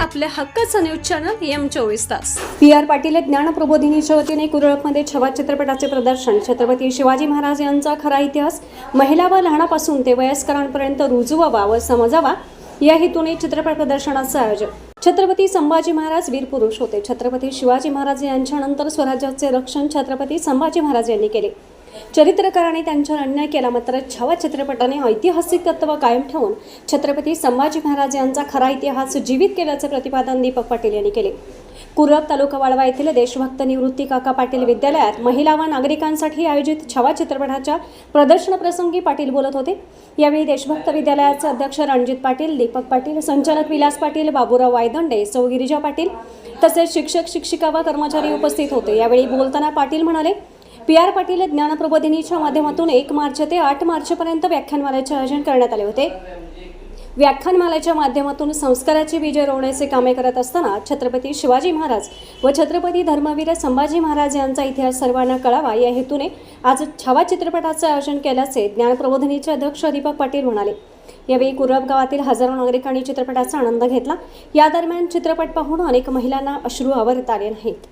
आपल्या हक्काचं news channel M चोवीस तास. पी आर पाटील ज्ञान प्रबोधिनीच्या वतीने कुरळपमध्ये छवा चित्रपटाचे प्रदर्शन. छत्रपती शिवाजी महाराज यांचा खरा इतिहास महिला व लहानापासून ते वयस्करांपर्यंत रुजवावा व समजावा या हेतूने चित्रपट प्रदर्शनाचं आयोजन. छत्रपती संभाजी महाराज वीर पुरुष होते. छत्रपती शिवाजी महाराज यांच्यानंतर स्वराज्याचे रक्षण छत्रपती संभाजी महाराज यांनी केले. चरित्रकाराने त्यांच्यावर अन्याय केला मात्र छावा चित्रपटाने ऐतिहासिक तत्व कायम ठेवून छत्रपती संभाजी महाराज यांचा खरा इतिहास जीवित केल्याचे प्रतिपादन दीपक पाटील यांनी केले. कुरब तालुका वाळवा येथील देशभक्त निवृत्ती काका पाटील विद्यालयात महिला व नागरिकांसाठी आयोजित छावा चित्रपटाच्या प्रदर्शनप्रसंगी पाटील बोलत होते. यावेळी देशभक्त विद्यालयाचे अध्यक्ष रणजित पाटील दीपक पाटील संचालक विलास पाटील बाबूराव वायदंडे सौ गिरिजा पाटील तसेच शिक्षक शिक्षिका व कर्मचारी उपस्थित होते. यावेळी बोलताना पाटील म्हणाले पी आर पाटील ज्ञानप्रबोधिनीच्या माध्यमातून एक मार्च ते आठ मार्चपर्यंत व्याख्यानमालाचे आयोजन करण्यात आले होते. व्याख्यानमालाच्या माध्यमातून संस्काराची बीजे रोवण्याचे कामे करत असताना छत्रपती शिवाजी महाराज व छत्रपती धर्मवीर संभाजी महाराज यांचा इतिहास सर्वांना कळावा या हेतूने आज छावा चित्रपटाचं आयोजन केल्याचे ज्ञानप्रबोधिनीचे अध्यक्ष दीपक पाटील म्हणाले. यावेळी कुरब गावातील हजारो नागरिकांनी चित्रपटाचा आनंद घेतला. या दरम्यान चित्रपट पाहून अनेक महिलांना अश्रू आवरत आले नाहीत.